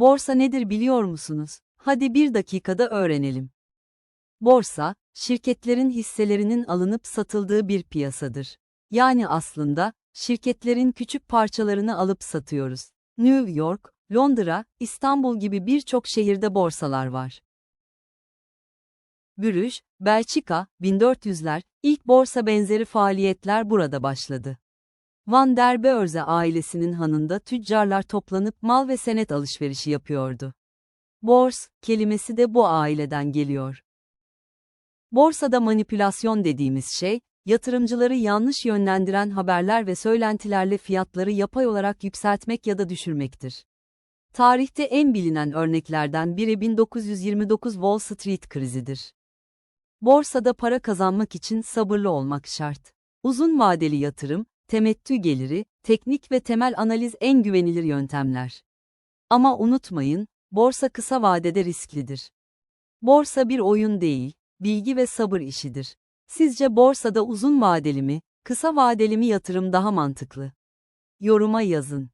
Borsa nedir biliyor musunuz? Hadi bir dakikada öğrenelim. Borsa, şirketlerin hisselerinin alınıp satıldığı bir piyasadır. Yani aslında, şirketlerin küçük parçalarını alıp satıyoruz. New York, Londra, İstanbul gibi birçok şehirde borsalar var. Brüj, Belçika, 1400'ler, ilk borsa benzeri faaliyetler burada başladı. Van der Beurze ailesinin hanında tüccarlar toplanıp mal ve senet alışverişi yapıyordu. Bors, kelimesi de bu aileden geliyor. Borsada manipülasyon dediğimiz şey, yatırımcıları yanlış yönlendiren haberler ve söylentilerle fiyatları yapay olarak yükseltmek ya da düşürmektir. Tarihte en bilinen örneklerden biri 1929 Wall Street krizidir. Borsada para kazanmak için sabırlı olmak şart. Uzun vadeli yatırım, temettü geliri, teknik ve temel analiz en güvenilir yöntemler. Ama unutmayın, borsa kısa vadede risklidir. Borsa bir oyun değil, bilgi ve sabır işidir. Sizce borsada uzun vadeli mi, kısa vadeli mi yatırım daha mantıklı? Yoruma yazın.